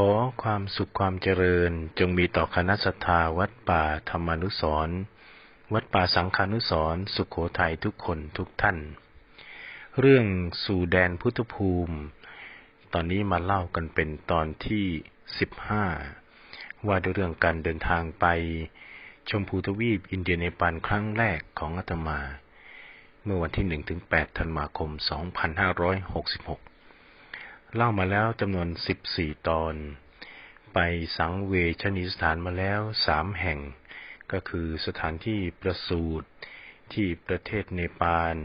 ขอความสุขความเจริญจงมีต่อคณะสัตยาวัดป่าธรรมานุสร์วัดป่าสังฆานุสรสุขโขทัยทุกคนทุกท่าน เรื่องสู่แดนพุทธภูมิ ตอนนี้มาเล่ากันเป็นตอนที่สิบห้าว่าด้วยเรื่องการเดินทางไป ชมพูทวีปอินเดียในปานครั้งแรกของอาตมา เมื่อวันที่หนึ่งถึงแปดธันวาคมสองพันห้าร้อยหกสิบหก เล่ามาแล้วจำนวนสิบสี่ตอน ไปสังเวชนิสถานมาแล้วสามแห่ง ก็คือสถานที่ประสูติที่ประเทศเนปาล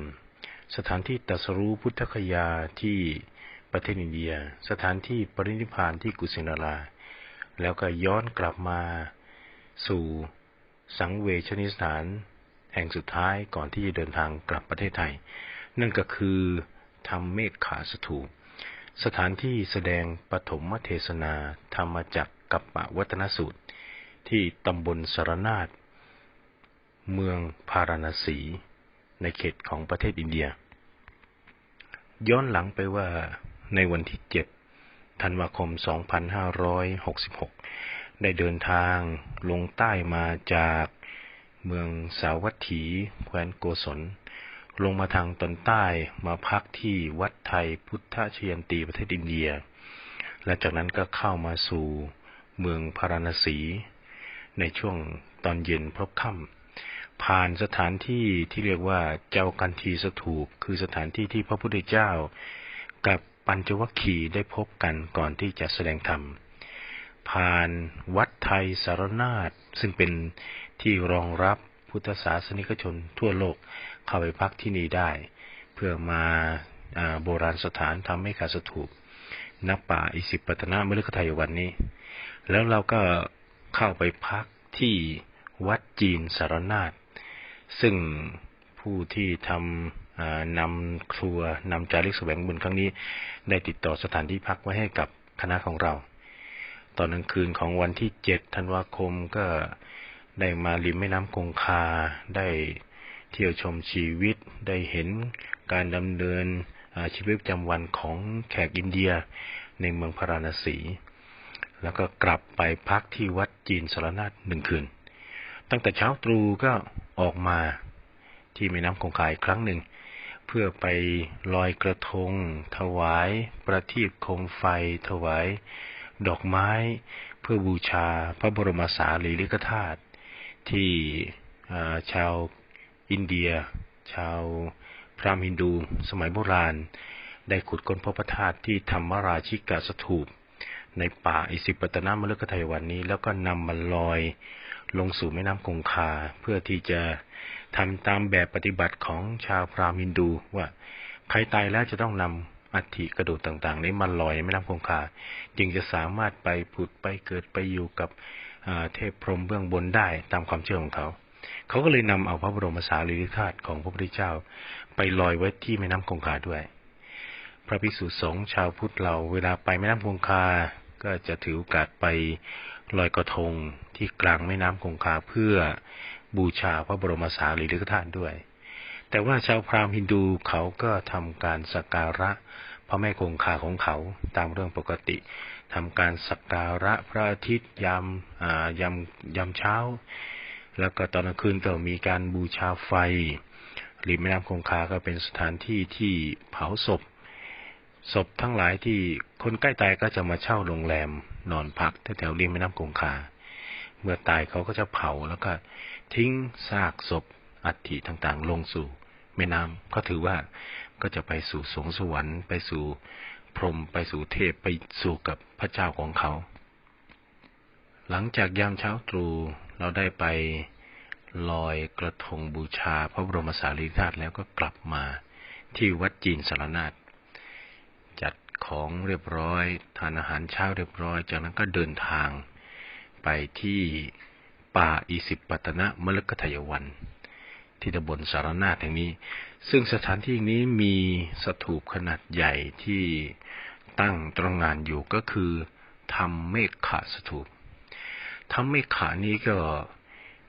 สถานที่ตัสรู้พุทธคยาที่ประเทศอินเดีย สถานที่ปรินิพานที่กุสินารา แล้วก็ย้อนกลับมาสู่สังเวชนิสถาน แห่งสุดท้ายก่อนที่จะเดินทางกลับประเทศไทย นั่นก็คือทำเมฆขาสถูป สถานที่แสดงปฐมเทศนาธรรมจักกับปวัฒนสูตร ที่ตำบลสารนาฏเมืองพาราณสี ในเขตของประเทศอินเดีย ย้อนหลังไปว่าในวันที่เจ็ดธันวาคม 2566 ได้เดินทางลงใต้มาจากเมืองสาวัตถีแคว้นโกศล ลงมาทางตอนใต้มาพักที่วัดไทยพุทธเชียนตีประเทศอินเดีย และจากนั้นก็เข้ามาสู่เมืองพาราณสี ในช่วงตอนเย็นพบค่ำผ่านสถานที่ที่เรียกว่าเจ้ากันทีสถูป คือสถานที่ที่พระพุทธเจ้า กับปัญจวัคคีย์ได้พบกันก่อนที่จะแสดงธรรม ผ่านวัดไทยสารนาฏซึ่งเป็นที่รองรับพุทธศาสนิกชนทั่วโลกเข้าไปพักที่นี่ได้ เพื่อมาโบราณสถานทำให้ขาสถูปนับป่าอิสิปตนะมฤคทายวันนี้ แล้วเราก็เข้าไปพักที่วัดจีนสารนาฏซึ่งผู้ที่ทำนำครัวนำจาริกแสวงบุญครั้งนี้ ได้ติดต่อสถานที่พักไว้ให้กับคณะของเรา ตอนกลางคืนของวันที่เจ็ดธันวาคมก็ได้มาริมแม่น้ำคงคาได้ เที่ยวชมชีวิตได้เห็นการดำเนินชีวิตประจำวันของแขกอินเดียในเมืองพาราณสี แล้วก็กลับไปพักที่วัดจีนสารนาฏหนึ่งคืน ตั้งแต่เช้าตรู่ก็ออกมาที่แม่น้ำคงคาอีกครั้งหนึ่ง เพื่อไปลอยกระทง ถวาย ประทีปโคมไฟ ถวาย ดอกไม้ เพื่อบูชาพระบรมสารีริกธาตุที่ชาว อินเดีย ชาวพราหมณ์ฮินดูสมัยโบราณ ได้ขุดค้นพบพระธาตุที่ธรรมราชิกาสถูป ในป่าอิสิปตนามฤคทายวันนี้ แล้วก็นำมันลอยลงสู่แม่น้ำคงคา เพื่อที่จะทำตามแบบปฏิบัติของชาวพราหมณ์ฮินดูว่าใครตายแล้วจะต้องนำอัฐิกระดูกต่างๆ นี้มาลอยในแม่น้ำคงคา จึงจะสามารถไปผุดไปเกิดไปอยู่กับเทพพรหมเบื้องบนได้ตามความเชื่อของเขา เขาก็เลยนำเอาพระบรมสารีริกธาตุของพระพุทธเจ้า ไปลอยไว้ที่แม่น้ำคงคาด้วย พระภิกษุสงฆ์ชาวพุทธเราเวลาไปแม่น้ำคงคา ก็จะถือโอกาสไปลอยกระทงที่กลางแม่น้ำคงคาเพื่อบูชาพระบรมสารีริกธาตุด้วย แต่ว่าชาวพราหมณ์ฮินดูเขาก็ทำการสักการะพระแม่คงคาของเขาตามเรื่องปกติทำการสักการะพระอาทิตย์ยามยามยามเช้า แล้วก็ตอนกลางคืนก็มีการบูชาไฟริมแม่น้ำคงคาก็เป็นสถานที่ที่เผาศพ ศพทั้งหลายที่คนใกล้ตายก็จะมาเช่าโรงแรมนอนพักแถวริมแม่น้ำคงคา เมื่อตายเขาก็จะเผาแล้วก็ทิ้งซากศพอัฐิต่างๆ ลงสู่แม่น้ำก็ถือว่าก็จะไปสู่สงสวรรค์ ไปสู่พรหมไปสู่เทพไปสู่กับพระเจ้าของเขา หลังจากยามเช้าตรู่ เราได้ไปลอยกระทงบูชาพระบรมสารีริกธาตุแล้วก็กลับมาที่วัดจีนสารนาฏจัดของเรียบร้อยทานอาหารเช้าเรียบร้อย จากนั้นก็เดินทางไปที่ป่าอิสิปตนะมฤคทายวัน ที่ตำบลสารนาฏแห่งนี้ ซึ่งสถานที่นี้มีสถูปขนาดใหญ่ที่ตั้งตรงงานอยู่ก็คือธรรมเมฆขาสถูป ธรรมเมฆขานี้ก็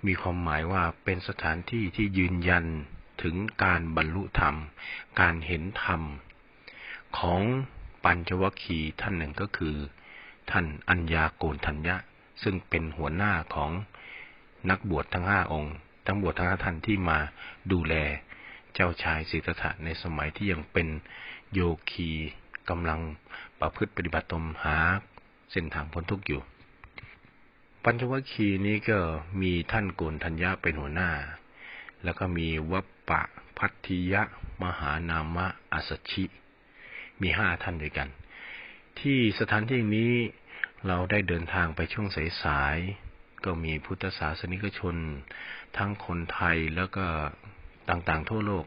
มีความหมายว่าเป็นสถานที่ที่ยืนยันถึงการบรรลุธรรม การเห็นธรรม ของปัญจวัคคีย์ท่านหนึ่งก็คือ ท่านอัญญาโกนทัญญะ ซึ่งเป็นหัวหน้าของนักบวชทั้งห้าองค์ ทั้งบวชทั้งห้าท่านที่มาดูแลเจ้าชายสิทธัตถะในสมัยที่ยังเป็นโยคีกำลังประพฤติปฏิบัติตมหาเส้นทางพ้นทุกข์อยู่ ปัญจวัคคีย์นี้ก็มีท่านโกนทัญญะเป็นหัวหน้า แล้วก็มีวัปปะพัทธิยะ มหานามะอาสชิ มีห้าท่านด้วยกัน ที่สถานที่นี้เราได้เดินทางไปช่วงสายๆ ก็มีพุทธศาสนิกชน ทั้งคนไทยแล้วก็ต่างๆ ทั่วโลก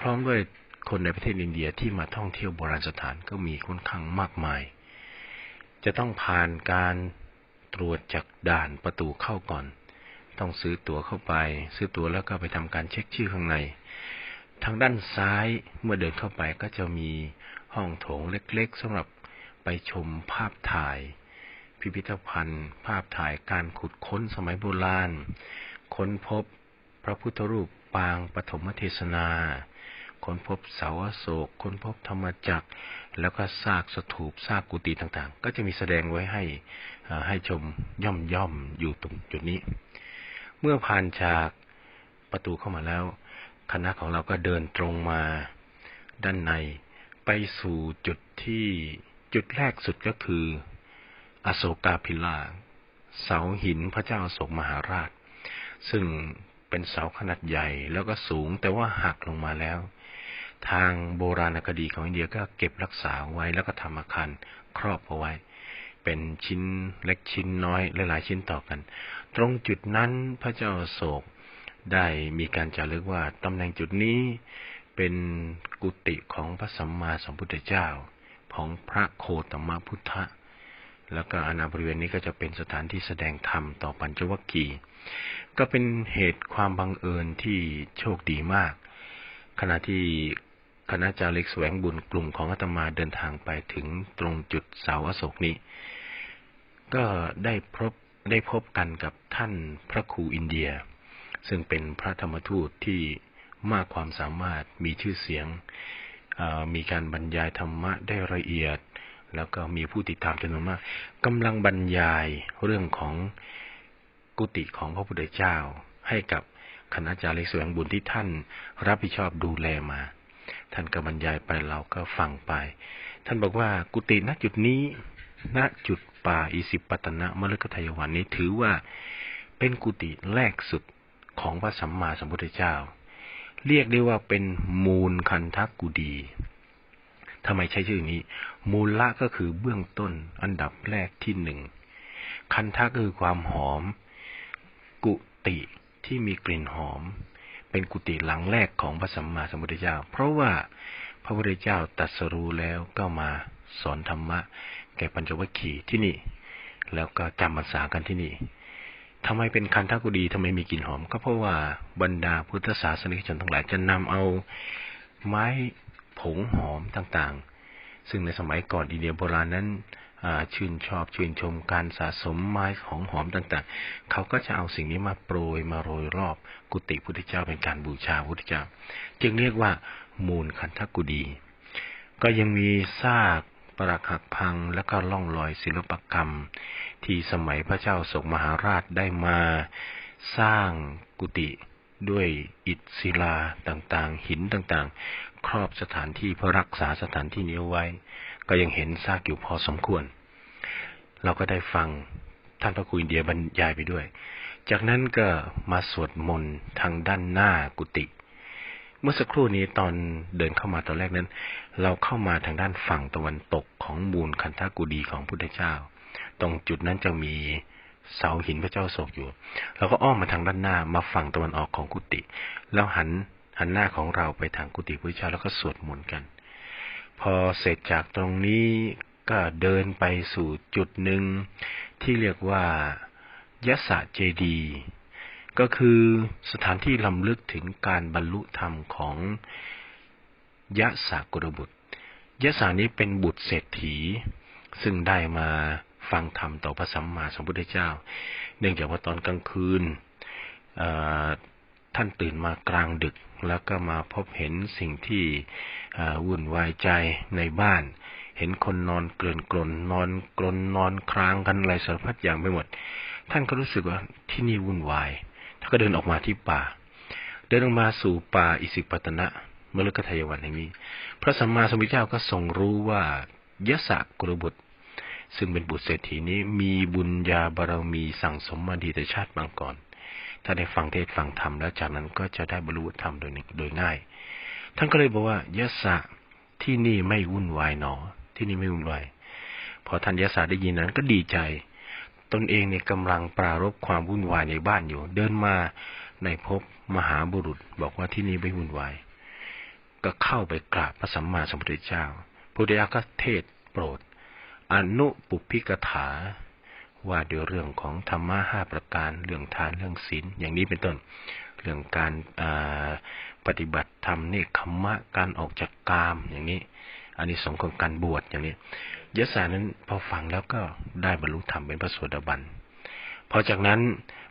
พร้อมด้วยคนในประเทศอินเดียที่มาท่องเที่ยวโบราณสถานก็มีค่อนข้างมากมาย จะต้องผ่านการ ตรวจจากด่านประตูเข้าก่อน ต้องซื้อตั๋วเข้าไป ซื้อตั๋วแล้วก็ไปทำการเช็คชื่อข้างใน ทางด้านซ้ายเมื่อเดินเข้าไปก็จะมีห้องโถงเล็ก ๆสำหรับไปชมภาพถ่าย พิพิธภัณฑ์ ภาพถ่ายการขุดค้นสมัยโบราณ ค้นพบพระพุทธรูปปางปฐมเทศนา ค้นพบเสาอโศก ค้นพบธรรมจักร แล้วก็ซากสถูปซากกุฏิต่างๆ ก็จะมีแสดงไว้ให้ ให้ชมย่อมย่อมอยู่ตรงจุดนี้ เมื่อผ่านจากประตูเข้ามาแล้ว คณะของเราก็เดินตรงมาด้านในไปสู่จุดที่จุดแรกสุดก็คือ อโศกาพิลาเสาหินพระเจ้าอโศกมหาราช ซึ่งเป็นเสาขนาดใหญ่แล้วก็สูงแต่ว่าหักลงมาแล้ว ทางโบราณคดีของอินเดียก็เก็บรักษาไว้แล้วก็ทำอาคารครอบเอาไว้ เป็นชิ้นเล็กชิ้นน้อยหลายๆชิ้นต่อกัน ตรงจุดนั้นพระเจ้าโศกได้มีการจารึกว่าตำแหน่งจุดนี้เป็นกุฏิของพระสัมมาสัมพุทธเจ้าของพระโคตมพุทธะ แล้วก็อนาบริเวณนี้ก็จะเป็นสถานที่แสดงธรรมต่อปัญจวัคคีย์ก็เป็นเหตุความบังเอิญที่โชคดีมาก ขณะที่ คณะจาริกแสวงบุญกลุ่มของอาตมาเดินทางไปถึงตรงจุดเสาอโศกนี้ ก็ได้พบได้พบกันกับท่านพระครูอินเดีย ซึ่งเป็นพระธรรมทูตที่มากความสามารถมีชื่อเสียง มีการบรรยายธรรมะได้ละเอียด แล้วก็มีผู้ติดตามจำนวนมากกำลังบรรยายเรื่องของกุฏิของพระพุทธเจ้า ให้กับคณะจาริกแสวงบุญที่ท่านรับผิดชอบดูแลมา ท่านก็บรรยายไปเราก็ฟังไป ท่านบอกว่ากุฏิณจุดนี้ ณจุดป่าอิสิปตนะมฤคทายวันนี้ถือว่าเป็นกุฏิแรกสุดของพระสัมมาสัมพุทธเจ้า เรียกได้ว่าเป็นมูลคันทักกุดีทำไมใช้ชื่อนี้ มูลละก็คือเบื้องต้นอันดับแรกที่หนึ่ง คันทักคือความหอม กุฏิที่มีกลิ่นหอม เป็นกุฏิหลังแรกของพระสัมมาสัมพุทธเจ้า เพราะว่าพระพุทธเจ้าตรัสรู้แล้วก็มาสอนธรรมะ แก่ปัญจวัคคีย์ที่นี่ แล้วก็จำพรรษากันที่นี่ทำไมเป็นคันทกุดีทำไมมีกลิ่นหอม ก็เพราะว่าบรรดาพุทธศาสนิกชนทั้งหลายจะนำเอาไม้ผงหอมต่างๆ ซึ่งในสมัยก่อนอินเดียโบราณนั้น ชื่นชอบชื่นชมการสะสมไม้ของหอมต่างๆ เขาก็จะเอาสิ่งนี้มาโปรยมาโรยรอบ กุฏิพุทธเจ้าเป็นการบูชาพุทธเจ้า จึงเรียกว่า มูลคันธกุดี ก็ยังมีซากปรักหักพังและก็ล่องรอยศิลปกรรม ที่สมัยพระเจ้าสกมหาราชได้มา สร้างกุฏิด้วยอิฐศิลาต่างๆ หินต่างๆ ครอบสถานที่เพื่อรักษาสถานที่นี้ไว้ ก็ยังเห็นซากอยู่พอสมควร เราก็ได้ฟังท่านพระครูอินเดียบรรยายไปด้วย จากนั้นก็มาสวดมนต์ทางด้านหน้ากุฏิ เมื่อสักครู่นี้ตอนเดินเข้ามาตอนแรกนั้น เราเข้ามาทางด้านฝั่งตะวันตกของมูลคันธกุดีของพุทธเจ้า ตรงจุดนั้นจะมีเสาหินพระเจ้าโศกอยู่ เราก็อ้อมมาทางด้านหน้ามาฝั่งตะวันออกของกุฏิ แล้วหันหันหน้าของเราไปทางกุฏิพระเจ้าแล้วก็สวดมนต์กัน พอเสร็จจากตรงนี้ ก็เดินไปสู่จุดหนึ่งที่เรียกว่ายะสะเจดี ก็คือสถานที่ลำลึกถึงการบรรลุธรรมของยะสะกุรบุตรยะสานี้เป็นบุตรเศรษฐี ซึ่งได้มาฟังธรรมต่อพระสัมมาสัมพุทธเจ้า เนื่องจากว่าตอนกลางคืนท่านตื่นมากลางดึก แล้วก็มาพบเห็นสิ่งที่วุ่นวายใจในบ้าน เห็นคนนอนเกลื่อนกลนนอนกลนนอนครางกันอะไรสารพัดอย่างไปหมด ท่านก็รู้สึกว่าที่นี่วุ่นวายท่านก็เดินออกมาที่ป่า เดินออกมาสู่ป่าอิสิปตนะเมฤคทยวันแห่งนี้ พระสัมมาสัมพุทธเจ้าก็ทรงรู้ว่ายะสะกุลบุตร ซึ่งเป็นบุตรเศรษฐีนี้มีบุญญาบารมีสั่งสมมาดีแต่ชาติบางก่อน ถ้าได้ฟังเทศฟังธรรมแล้วจากนั้นก็จะได้บรรลุธรรมโดยโดยง่าย ท่านก็เลยบอกว่ายะสะที่นี่ไม่วุ่นวายหนอ ที่นี่ไม่วุ่นวายพอท่านยะสะได้ยินนั้นก็ดีใจ ตนเองเนี่ยกำลังปรารบความวุ่นวายในบ้านอยู่ เดินมาในพบมหาบุรุษบอกว่าที่นี่ไม่วุ่นวาย ก็เข้าไปกราบพระสัมมาสัมพุทธเจ้าพระพุทธเจ้าก็เทศโปรด อนุปุพิกถา ว่าด้วยเรื่องของธรรมะห้าประการเรื่องทานเรื่องศีลอย่างนี้เป็นต้น เรื่องการปฏิบัติธรรมนี่คำมะการออกจากกามอย่างนี้ อันนี้สงของการบวชอย่างนี้ยศานั้นพอฟังแล้วก็ได้บรรลุธรรมเป็นพระโสดาบันพอจากนั้น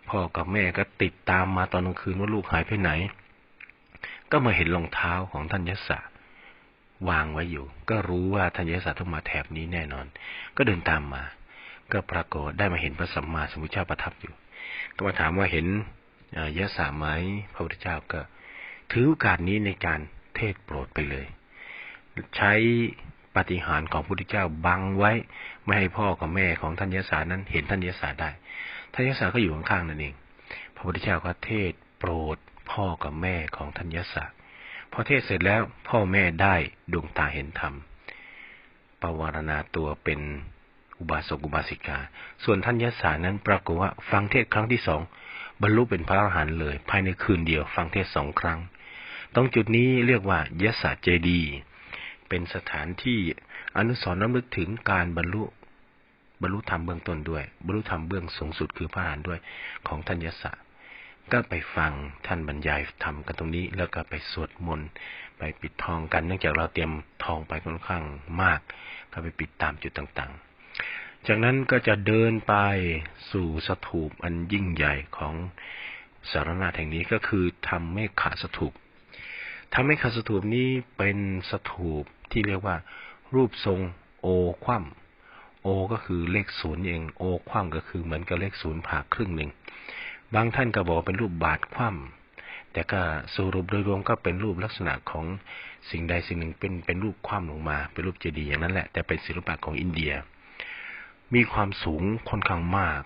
พ่อกับแม่ก็ติดตามมาตอนกลางคืนว่าลูกหายไปไหน ก็มาเห็นรองเท้าของท่านยศวางไว้อยู่ ก็รู้ว่าท่านยศต้องมาแถบนี้แน่นอน ก็เดินตามมา ก็ปรากฏได้มาเห็นพระสัมมาสัมพุทธเจ้าประทับอยู่ ก็มาถามว่าเห็นยศไหมพระพุทธเจ้าก็ ถือโอกาสนี้ในการเทศโปรดไปเลย ใช้ปฏิหารของพระพุทธเจ้าบังไว้ ไม่ให้พ่อกับแม่ของท่านยศานั้น เห็นท่านยศาได้ท่านยศาก็อยู่ข้างๆนั่นเอง พระพุทธเจ้าก็เทศโปรดพ่อกับแม่ของท่านยศาพอเทศเสร็จแล้วพ่อแม่ได้ดวงตาเห็นธรรมปวารณาตัวเป็นอุบาสกอุบาสิกา ส่วนท่านยศานั้นปรากฏว่าฟังเทศครั้งที่สองบรรลุเป็นพระอรหันต์เลย ภายในคืนเดียว ฟังเทศสองครั้ง ตรงจุดนี้เรียกว่ายศเจดี เป็นสถานที่อนุสรณ์น้ำลึกถึงการบรรลุบรรลุธรรมเบื้องต้นด้วย บรรลุธรรมเบื้องสูงสุดคือพระอรหันต์ด้วยของท่านยศก็ไปฟังท่านบรรยายธรรมกันตรงนี้ แล้วก็ไปสวดมนต์ไปปิดทองกัน เนื่องจากเราเตรียมทองไปค่อนข้างมาก ก็ไปปิดตามจุดต่างๆ จากนั้นก็จะเดินไปสู่สถูปอันยิ่งใหญ่ของสารนาแห่งนี้ก็คือทำเมฆขาสถูป ทำเมฆขาสถูปนี้เป็นสถูปที่เรียกว่า รูปทรงโอคว่ำโอก็คือเลขศูนย์เองโอคว่ำก็คือเหมือนกับเลขศูนย์ผ่าครึ่งหนึ่งบางท่านก็บอกเป็นรูปบาทคว่ำแต่ก็สรุปโดยรวมก็เป็นรูปลักษณะของสิ่งใดสิ่งหนึ่งเป็นเป็นรูปคว่ำลงมา เป็นรูปเจดีย์อย่างนั้นแหละ แต่เป็นศิลปะของอินเดีย มีความสูงค่อนข้างมาก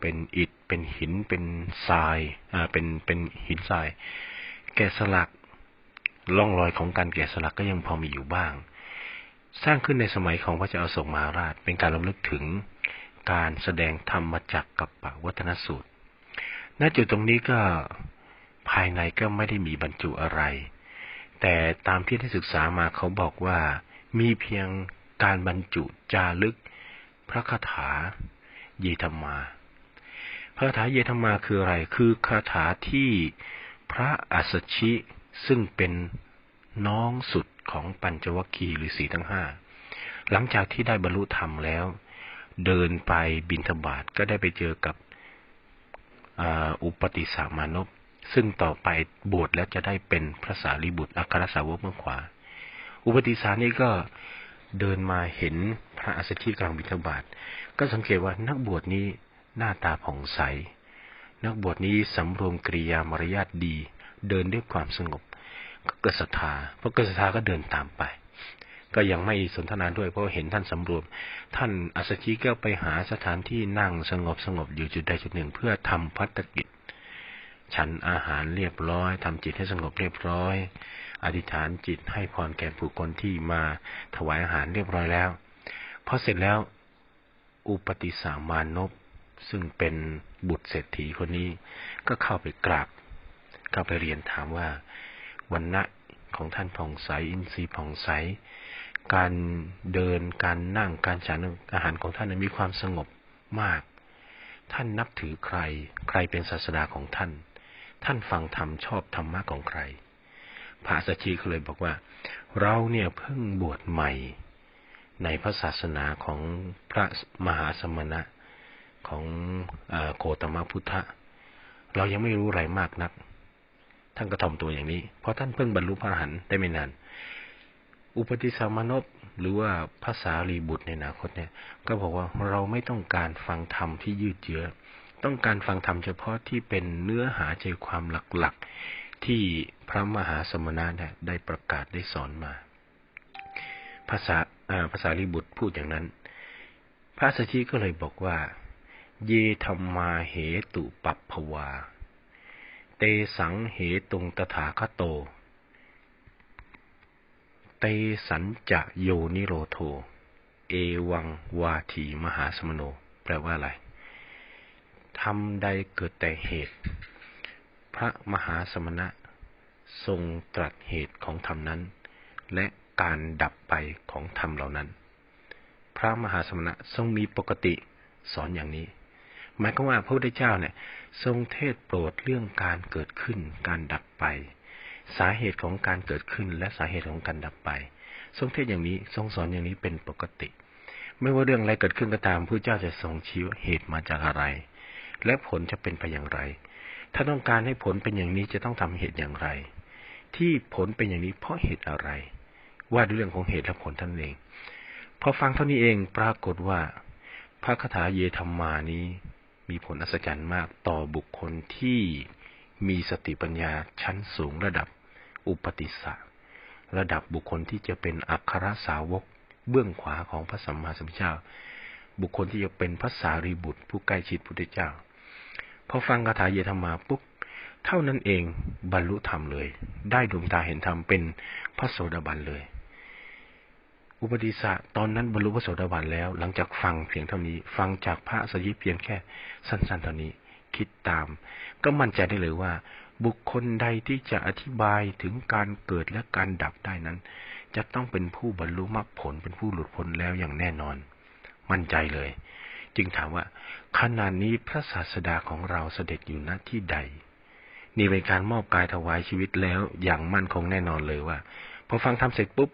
เป็นอิฐเป็นหินเป็นทรายอ่าเป็นเป็นหินทราย แกะสลัก ร่องรอยของการแกะสลักก็ยังพอมีอยู่บ้าง สร้างขึ้นในสมัยของพระเจ้าอโศกมหาราช เป็นการรำลึกถึงการแสดงธรรมจักกับปวัฒนสูตร ณ จุดตรงนี้ก็ภายในก็ไม่ได้มีบรรจุอะไร แต่ตามที่ได้ศึกษามาเขาบอกว่ามีเพียงการบรรจุจารึก พระคาถาเยธรรมา พระคาถาเยธรรมาคืออะไร คือคาถาที่พระอัสชิ ซึ่งเป็นน้องสุดของปัญจวัคคีย์หรือสีทั้งห้าหลังจากที่ได้บรรลุธรรมแล้ว เดินไปบินทบาทก็ได้ไปเจอกับอุปติสามานพซึ่งต่อไปบวชแล้วจะได้เป็นพระสารีบุตรอัครสาวกเมื่อขวา อุปติสานี่ก็เดินมาเห็นพระอัสชิกลางบิณฑบาตก็สังเกตว่านักบวชนี้หน้าตาผ่องใส นักบวชนี้สำรวมกริยามารยาทดี เดินด้วยความสงบ เกิดศรัทธาพอเกิดศรัทธาก็เดินตามไป ก็ยังไม่สนทนาด้วยเพราะเห็นท่านสำรวม ท่านอัสชิก็ไปหาสถานที่นั่งสงบสงบอยู่จุดใดจุดหนึ่ง เพื่อทำพัฒกิจ ฉันอาหารเรียบร้อยทำจิตให้สงบเรียบร้อย อธิษฐานจิตให้พรแก่ผู้คนที่มาถวายอาหารเรียบร้อยแล้วพอเสร็จแล้วอุปติสามานพซึ่งเป็นบุตรเศรษฐีคนนี้ก็เข้าไปกราบเข้าไปเรียนถามว่า วันณะของท่านผ่องใส อินทรีย์ผ่องใส การเดินการนั่งการฉันอาหารของท่านมีความสงบมาก ท่านนับถือใคร ใครเป็นศาสดาของท่าน ท่านฟังธรรมชอบธรรมะของใครพระสัชชีก็เลยบอกว่า เราเนี่ยเพิ่งบวชใหม่ ในพระศาสนาของพระมหาสมณะของโคตมพุทธะ เรายังไม่รู้อะไรมากนัก ท่านก็ทำตัวอย่างนี้ เพราะท่านเพิ่งบรรลุพระอรหันต์ได้ไม่นาน อุปติสามนพหรือว่าภาษารีบุตรในอนาคตเนี่ย ก็บอกว่าเราไม่ต้องการฟังธรรมที่ยืดเยื้อ ต้องการฟังธรรมเฉพาะที่เป็นเนื้อหาใจความหลักๆที่พระมหาสมณะเนี่ยได้ประกาศได้สอนมา ภาษาภาษารีบุตรพูดอย่างนั้น พระสัชชีก็เลยบอกว่า เยธรรมาเหตุปัปภวา เตสังเหตุงตถาคโต เตสัญจะโยนิโรโท เอวังวาทีมหาสมโน แปลว่าอะไรทำใดเกิดแต่เหตุ พระมหาสมณะ ทรงตรัสเหตุของธรรมนั้น และการดับไปของธรรมเหล่านั้น พระมหาสมณะทรงมีปกติสอนอย่างนี้ หมายความว่าพระพุทธเจ้าเนี่ย ทรงเทศโปรดเรื่องการเกิดขึ้น การดับไป สาเหตุของการเกิดขึ้นและสาเหตุของการดับไป ทรงเทศอย่างนี้ทรงสอนอย่างนี้เป็นปกติ ไม่ว่าเรื่องอะไรเกิดขึ้นก็ตามพระเจ้าจะทรงชี้เหตุมาจากอะไร และผลจะเป็นไปอย่างไร ถ้าต้องการให้ผลเป็นอย่างนี้จะต้องทำเหตุอย่างไร ที่ผลเป็นอย่างนี้เพราะเหตุอะไร ว่าด้วยเรื่องของเหตุและผลท่านเองพอฟังเท่านี้เองปรากฏว่าพระคาถาเยธรรมานี้ มีผลอัศจรรย์มากต่อบุคคลที่มีสติปัญญาชั้นสูงระดับอุปติสสะระดับบุคคลที่จะเป็นอัครสาวกเบื้องขวาของพระสัมมาสัมพุทธเจ้า บุคคลที่จะเป็นพระสารีบุตร ผู้ใกล้ชิดพุทธเจ้าพอฟังคาถาเยธรรมาปุ๊บเท่านั้นเองบรรลุธรรมเลย ได้ดวงตาเห็นธรรมเป็นพระโสดาบันเลย อุปติสะตอนนั้นบรรลุพระโสดาบันแล้ว หลังจากฟังเพียงเท่านี้ ฟังจากพระสยิเพียงแค่สั้นๆเท่านี้ คิดตาม ก็มั่นใจได้เลยว่า บุคคลใดที่จะอธิบายถึงการเกิดและการดับได้นั้น จะต้องเป็นผู้บรรลุมรรคผลเป็นผู้หลุดพ้นแล้วอย่างแน่นอน มั่นใจเลย จึงถามว่าขณะนี้พระศาสดาของเราเสด็จอยู่ณที่ใดนี่เป็นการมอบกายถวายชีวิตแล้วอย่างมั่นคงแน่นอนเลยว่าพอฟังทำเสร็จปุ๊บ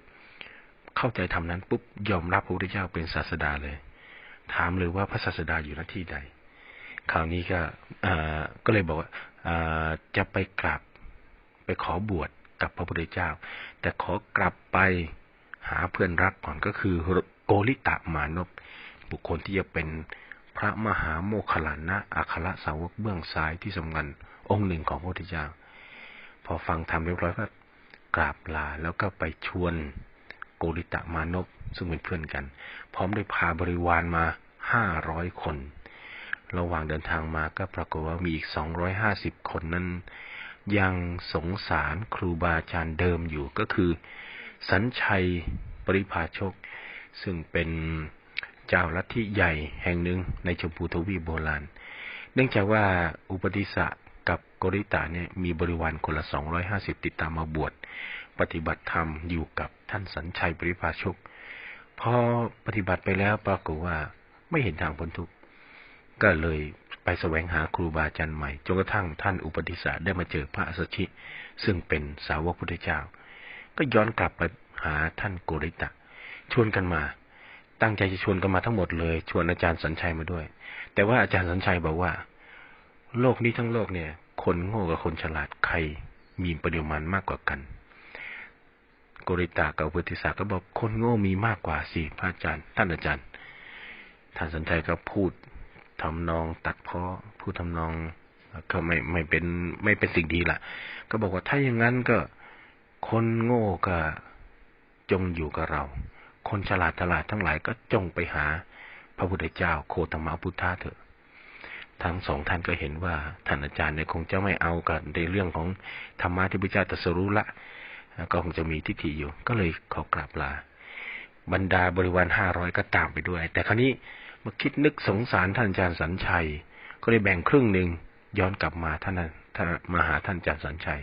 เข้าใจทำนั้นปุ๊บยอมรับพระพุทธเจ้าเป็นศาสดาเลย ถามเลยว่าพระศาสดาอยู่ณที่ใด คราวนี้ก็ก็เลยบอกว่าจะไปกลับไปขอบวชกับพระพุทธเจ้า แต่ขอกลับไปหาเพื่อนรักก่อนก็คือโกริตะมานพบุคคลที่จะเป็นพระมหาโมคลานะอัครสาวกเบื้องซ้ายที่สำคัญองค์หนึ่งของพระพุทธเจ้า พอฟังทำเรียบร้อยก็กราบลาแล้วก็ไปชวน โกริตะมานพซึ่งเป็นเพื่อนกัน พร้อมได้พาบริวารมาห้าร้อยคน ระหว่างเดินทางมาก็ปรากฏว่ามีอีกสองร้อยห้าสิบคนนั้น ยังสงสารครูบาอาจารย์เดิมอยู่ก็คือ สัญชัยปริภาชก ซึ่งเป็นเจ้าลัทธิใหญ่แห่งหนึ่งในชมพูทวีโบราณ เนื่องจากว่าอุปติสะกับกริตาเนี่ยมีบริวารคนละสองร้อยห้าสิบติดตามมาบวช ปฏิบัติธรรมอยู่กับ ท่านสัญชัยปริภาชกพอปฏิบัติไปแล้วปรากฏว่าไม่เห็นทางพ้นทุกข์ก็เลยไปแสวงหาครูบาอาจารย์ใหม่จนกระทั่งท่านอุปติสสะได้มาเจอพระอสชิ ซึ่งเป็นสาวกพุทธเจ้า ก็ย้อนกลับไปหาท่านโกริตะ ชวนกันมา ตั้งใจจะชวนกันมาทั้งหมดเลยชวนอาจารย์สัญชัยมาด้วย แต่ว่าอาจารย์สัญชัยบอกว่า โลกนี้ทั้งโลกเนี่ย คนโง่กับคนฉลาดใครมีปริมาณมากกว่ากัน โกริตากับอุปติสสะก็บอกคนโง่มีมากกว่าสิพระอาจารย์ ท่านอาจารย์ ท่านสัญชัยก็พูดทำนองตัดเพาะผู้ทำนองก็ไม่ไม่เป็นไม่เป็นสิ่งดีละก็บอกว่าถ้าอย่างนั้นก็คนโง่ก็จงอยู่กับเรา คนฉลาดฉลาดทั้งหลายก็จงไปหา พระพุทธเจ้าโคตมะพุทธาเถอะ ทั้งสองท่านก็เห็นว่าท่านอาจารย์เนี่ยคงจะไม่เอากับในเรื่องของธรรมะที่พระเจ้าตรัสรู้ละ ก็คงจะมีทิฏฐิอยู่ ก็เลยขอกราบลา บรรดาบริวารห้าร้อยก็ตามไปด้วย แต่คราวนี้มาคิดนึกสงสารท่านอาจารย์สัญชัย ก็เลยแบ่งครึ่งหนึ่งย้อนกลับมาท่านท่านมาหาท่านอาจารย์สัญชัย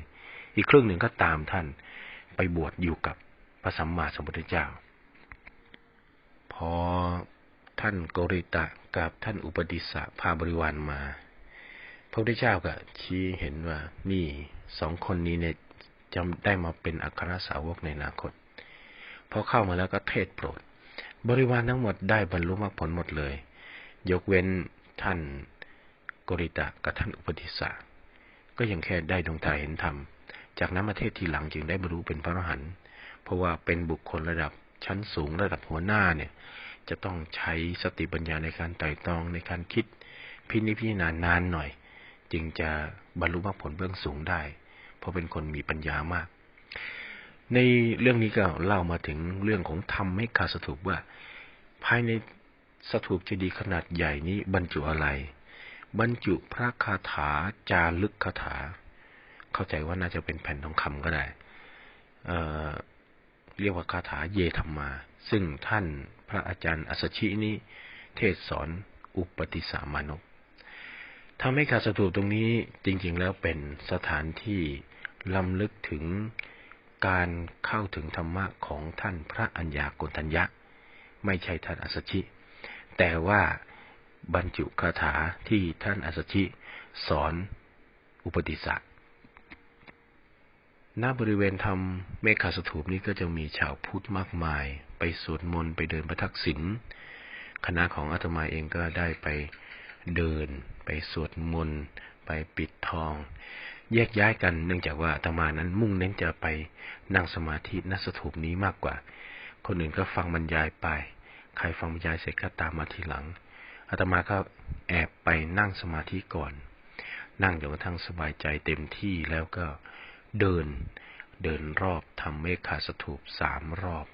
อีกครึ่งหนึ่งก็ตามท่านไปบวชอยู่กับพระสัมมาสัมพุทธเจ้า พอท่านโกริตะกับท่านอุปติสสะพาบริวารมา พระพุทธเจ้าก็ชี้เห็นว่านี่สองคนนี้เนี่ย จะได้มาเป็นอัครสาวกในอนาคตพอเข้ามาแล้วก็เทศโปรด บริวารทั้งหมดได้บรรลุมรรคผลหมดเลย ยกเว้นท่านกริตะกับท่านอุปติสสะก็ยังแค่ได้ดวงตาเห็นธรรม จากนั้นมาเทศทีหลังจึงได้บรรลุเป็นพระอรหันต์เพราะว่าเป็นบุคคลระดับชั้นสูงระดับหัวหน้าเนี่ยจะต้องใช้สติปัญญาในการไต่ตรองในการคิด พินิจพิจารณานานหน่อย จึงจะบรรลุมรรคผลเบื้องสูงได้ เพราะเป็นคนมีปัญญามาก ในเรื่องนี้ก็เล่ามาถึงเรื่องของธรรมให้คาสถูปว่า ภายในสถูปเจดีย์ขนาดใหญ่นี้บรรจุอะไร บรรจุพระคาถาจารึกคาถา เข้าใจว่าน่าจะเป็นแผ่นทองคำก็ได้เเรียกว่าคาถาเยธรรมา ซึ่งท่านพระอาจารย์อัสชินี้เทศสอนอุปติสามานกทำให้คาสถูปตรงนี้จริงๆแล้วเป็นสถานที่ ลำลึกถึงการเข้าถึงธรรมะของท่านพระอัญญาโกณทัญญะ ไม่ใช่ท่านอัสชิ แต่ว่าบรรจุคาถาที่ท่านอัสชิ สอนอุปติสัตณบริเวณธรรมเมฆาสถูปนี้ก็จะมีชาวพุทธมากมาย ไปสวดมนต์ไปเดินประทักษิณคณะของอาตมาเองก็ได้ไปเดิน ไปสวดมนต์ไปปิดทอง แยกย้ายกันเนื่องจากว่าอาตมานั้นมุ่งเน้นจะไปนั่งสมาธิณสถูปนี้มากกว่า คนอื่นก็ฟังบรรยายไป ใครฟังบรรยายเสร็จก็ตามมาทีหลังอาตมาก็แอบไปนั่งสมาธิก่อน นั่งจนกระทั่งสบายใจเต็มที่แล้วก็เดินเดินรอบทำเมฆาสถูปสามรอบ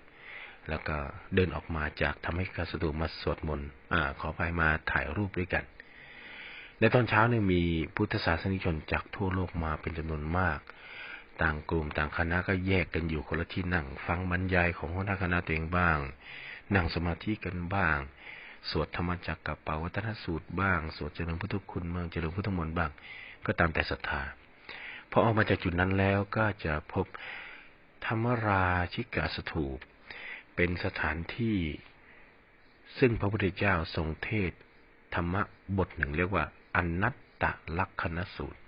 แล้วก็เดินออกมาจากทำให้คาสถูปมาสวดมนต์อ่าขอไปมาถ่ายรูปด้วยกัน ในตอนเช้าเนี่ยมีพุทธศาสนิกชนจากทั่วโลกมาเป็นจำนวนมาก ต่างกลุ่มต่างคณะก็แยกกันอยู่คนละที่นั่ง ฟังบรรยายของหัวหน้าคณะตัวเองบ้าง นั่งสมาธิกันบ้าง สวดธรรมจักรกับปาวัตนสูตรบ้าง สวดเจริญพุทธคุณบ้างเจริญพุทธมนต์บ้าง ก็ตามแต่ศรัทธาพอออกมาจากจุดนั้นแล้วก็จะพบธรรมราชิกาสถูป เป็นสถานที่ซึ่งพระพุทธเจ้าทรงเทศธรรมะบทหนึ่งเรียกว่า อนัตตลักษณสูตร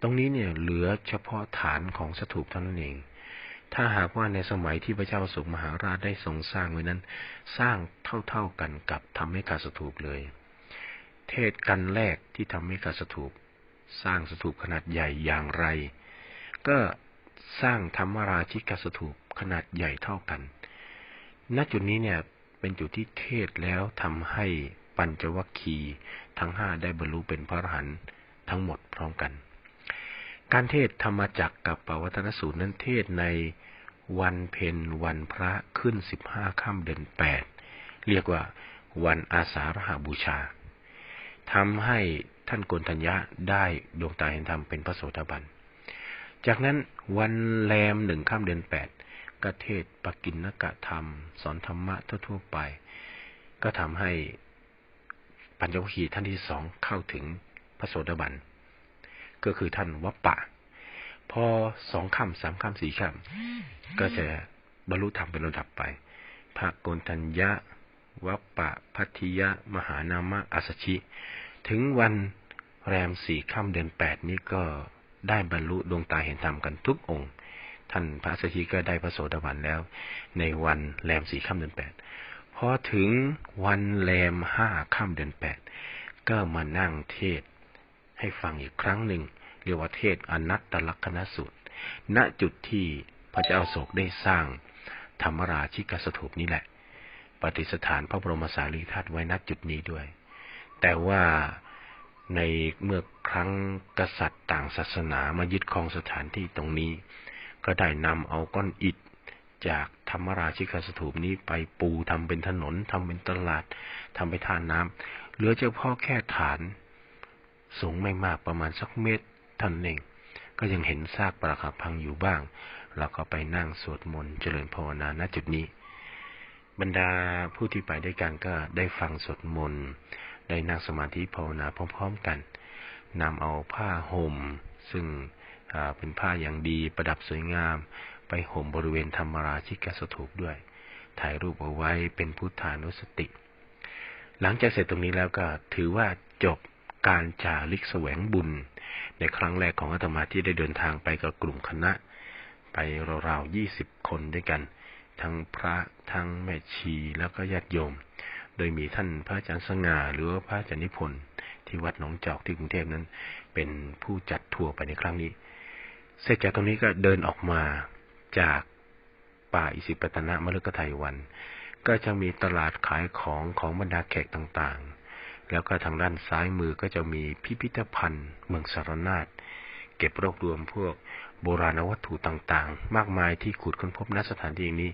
ตรงนี้เนี่ยเหลือเฉพาะฐานของสถูปเท่านั้นเอง ถ้าหากว่าในสมัยที่พระเจ้าสุมหาราชได้ทรงสร้างไว้นั้น สร้างเท่าๆกันกับทำให้กาสถูปเลย เทศกันแรกที่ทำให้กาสถูป สร้างสถูปขนาดใหญ่อย่างไร ก็สร้างธรรมราชิกาสถูปขนาดใหญ่เท่ากัน ณ จุดนี้เนี่ยเป็นจุดที่เทศแล้วทำให้ ปัญจวัคคีย์ทั้งห้าได้บรรลุเป็นพระอรหันต์ทั้งหมดพร้อมกัน การเทศธรรมจักกับปวัตนสูตรนั้นเทศในวันเพ็ญวันพระขึ้นสิบห้าค่ำเดือนแปดเรียกว่าวันอาสาฬหาบูชาทำให้ท่านโกนทัญญะได้ดวงตาเห็นธรรมเป็นพระโสดาบัน จากนั้นวันแรมหนึ่งค่ำเดือนแปดก็เทศปกินนกะธรรม สอนธรรมะทั่วไป ก็ทำให้ ปัญจวัคคีย์ท่านที่สองเข้าถึงพระโสดาบัน ก็คือท่านวัปปะ พอสองคำสามคำสี่คำก็จะบรรลุธรรมเป็นระดับไป พระโกนทัญญะวัปปะพัทธิยะ มหานามะอัสชิ ถึงวันแรมสี่ค่ำเดือนแปดนี้ก็ได้บรรลุดวงตาเห็นธรรมกันทุกองค์ ท่านพระสัชชิก็ได้พระโสดาบันแล้ว ในวันแรมสี่ค่ำเดือนแปด พอถึงวันแรมห้าค่ำเดือนแปดก็มานั่งเทศ ให้ฟังอีกครั้งหนึ่งเรียกว่าเทศอนัตตลักษณสูตร ณจุดที่พระเจ้าโศกได้สร้างธรรมราชิกสถูปนี้แหละ ปฏิสถานพระบรมสารีริธาตุไว้ณจุดนี้ด้วย แต่ว่าในเมื่อครั้งกษัตริย์ต่างศาสนามายึดครองสถานที่ตรงนี้ ก็ได้นำเอาก้อนอิฐ จากธรรมราชิกสถูปนี้ไปปูทำเป็นถนนทำเป็นตลาดทำไปท่าน้ำเหลือเฉพาะแค่ฐาน สูงไม่มากประมาณสักเมตรท่านเองก็ยังเห็นซากปรักหักพังอยู่บ้างเราก็ไปนั่งสวดมนต์เจริญภาวนาณจุดนี้ บรรดาผู้ที่ไปด้วยกันก็ได้ฟังสวดมนต์ได้นั่งสมาธิภาวนาพร้อมๆกันนำเอาผ้าห่มซึ่งเป็นผ้าอย่างดีประดับสวยงาม ไปห่มบริเวณธรรมราชิกสถูปด้วย ถ่ายรูปเอาไว้เป็นพุทธานุสติ หลังจากเสร็จตรงนี้แล้วก็ถือว่าจบการจาริกแสวงบุญ ในครั้งแรกของอาตมาที่ได้เดินทางไปกับกลุ่มคณะ ไปราวๆยี่สิบคนด้วยกัน ทั้งพระทั้งแม่ชีแล้วก็ญาติโยม โดยมีท่านพระอาจารย์สง่าหรือว่าพระอาจารย์นิพนธ์ที่วัดหนองจอกที่กรุงเทพนั้น เป็นผู้จัดทัวร์ไปในครั้งนี้ เสร็จจากตรงนี้ก็เดินออกมา จากป่าอิสิปตนะมฤคไทยวัน ก็จะมีตลาดขายของของบรรดาแขกต่างๆ แล้วก็ทางด้านซ้ายมือก็จะมีพิพิธภัณฑ์ เมืองสารนาฏเก็บรวบรวมพวกโบราณวัตถุต่างๆ มากมายที่ขุดค้นพบณสถานที่นี้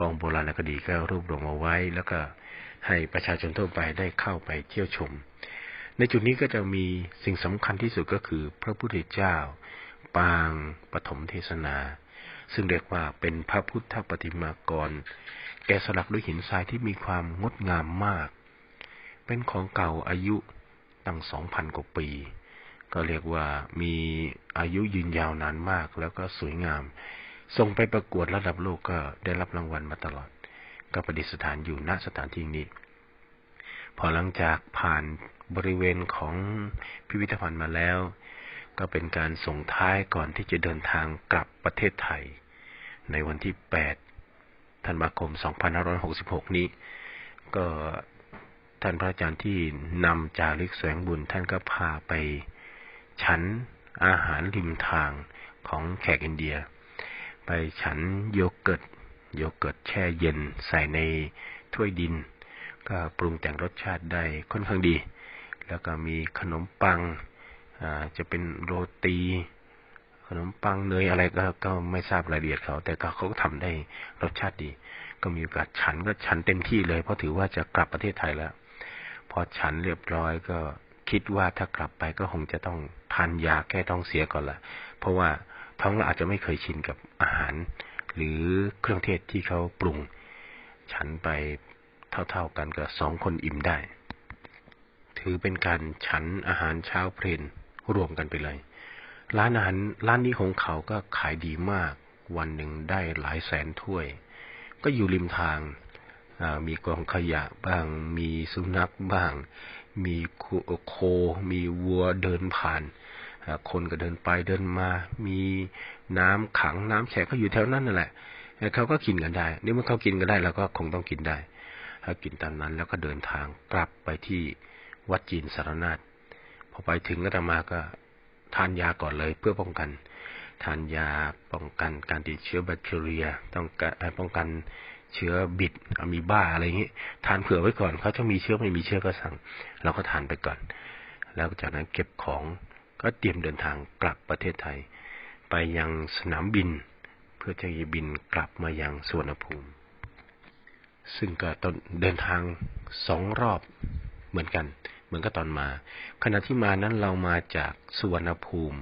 กองโบราณคดีก็รวบรวมเอาไว้ แล้วก็ให้ประชาชนทั่วไปได้เข้าไปเที่ยวชม ในจุดนี้ก็จะมีสิ่งสำคัญที่สุดก็คือ พระพุทธเจ้า ปางปฐมเทศนา ซึ่งเรียกว่าเป็นพระพุทธปฏิมากร แกสลักด้วยหินทรายที่มีความงดงามมาก เป็นของเก่าอายุตั้งสองพันกว่าปี ก็เรียกว่ามีอายุยืนยาวนานมากแล้วก็สวยงาม ส่งไปประกวดระดับโลกก็ได้รับรางวัลมาตลอด ก็ประดิษฐานอยู่ณสถานที่นี้ พอหลังจากผ่านบริเวณของพิพิธภัณฑ์มาแล้ว ก็เป็นการส่งท้ายก่อนที่จะเดินทางกลับประเทศไทย ในวันที่ 8 ธันวาคม 2566 นี้ ก็ท่านพระอาจารย์ที่นำจาริกแสวงบุญท่านก็พาไปฉันอาหารริมทางของแขกอินเดีย ไปฉันโยเกิร์ตโยเกิร์ตแช่เย็นใส่ในถ้วยดิน ก็ปรุงแต่งรสชาติได้ค่อนข้างดี แล้วก็มีขนมปัง จะเป็นโรตี ขนมปังเนยอะไรก็ก็ไม่ทราบรายละเอียดเขา แต่ก็เขาก็ทำได้รสชาติดี ก็มีโอกาสฉันก็ฉันเต็มที่เลย เพราะถือว่าจะกลับประเทศไทยแล้ว พอฉันเรียบร้อยก็คิดว่าถ้ากลับไปก็คงจะต้องทานยาแก้ท้องเสียก่อนละเพราะว่าท้องเราอาจจะไม่เคยชินกับอาหาร หรือเครื่องเทศที่เขาปรุง ฉันไปเท่าๆกันกับสองคนอิ่มได้ ถือเป็นการฉันอาหารเช้าเพลิน รวมกันไปเลย ร้านอาหารร้านนี้ของเขาก็ขายดีมาก วันหนึ่งได้หลายแสนถ้วย ก็อยู่ริมทางมีกองขยะบ้าง มีสุนัขบ้าง มีโค มีวัวเดินผ่าน คนก็เดินไปเดินมา มีน้ำขังน้ำแฉะก็อยู่แถวนั้นนั่นแหละ เขาก็กินกันได้ นี่เมื่อเขากินกันได้เราก็คงต้องกินได้ ถ้ากินตามนั้นแล้วก็เดินทางกลับไปที่วัดจีนสารนาฏ พอไปถึงก็ตมาก็ทานยาก่อนเลยเพื่อป้องกัน ทานยาป้องกันการติดเชื้อแบคทีเรีย ต้องการป้องกันเชื้อบิดอะมีบ้าอะไรอย่างนี้ ทานเผื่อไว้ก่อนเขาจะมีเชื้อไม่มีเชื้อก็สั่ง เราก็ทานไปก่อน แล้วจากนั้นเก็บของก็เตรียมเดินทางกลับประเทศไทย ไปยังสนามบิน เพื่อจะบินกลับมายังสวนภูมิ ซึ่งก็ตอนเดินทางสองรอบเหมือนกัน มือนกับตอนมา ขณะที่มานั้นเรามาจากสุวนภูมิ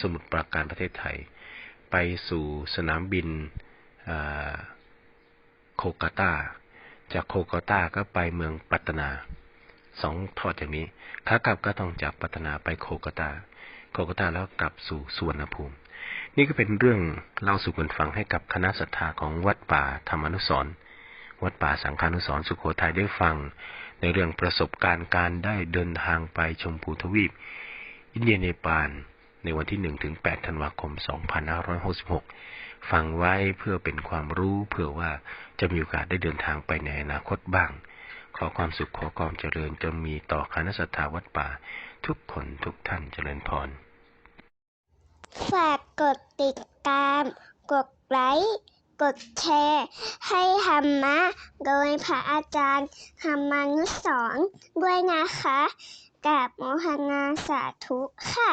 สมุทรปราการประเทศไทย ไปสู่สนามบินโคกาตาจากโคกาตาก็ไปเมืองปัตนาสองทอดจากนี้ขากลับก็ต้องจากปัตนาไปโคกาตาโคกาตาแล้วกลับสู่สุวนภูมิ นี่ก็เป็นเรื่องเล่าสู่กันฟังให้กับคณะศรัทธาของวัดป่าธรรมนุสรวัดป่าสังฆานุสรสุขโขทัยได้ฟัง ในเรื่องประสบการณ์การได้เดินทางไปชมพูทวีป อินเดียเนปาลในวันที่1ถึง8ธันวาคม 2566 ฟังไว้เพื่อเป็นความรู้เพื่อว่าจะมีโอกาสได้เดินทางไปในอนาคตบ้าง ขอความสุขขอความเจริญจะมีต่อคณะสัตยาวัดป่า ทุกคนทุกท่านเจริญพร ฝากกดติดตาม กดไลค์ กดแชร์ ให้ธรรมะ โดยพระอาจารย์ธรรมานุสรณ์ด้วยนะคะกับโมหนาสาธุค่ะ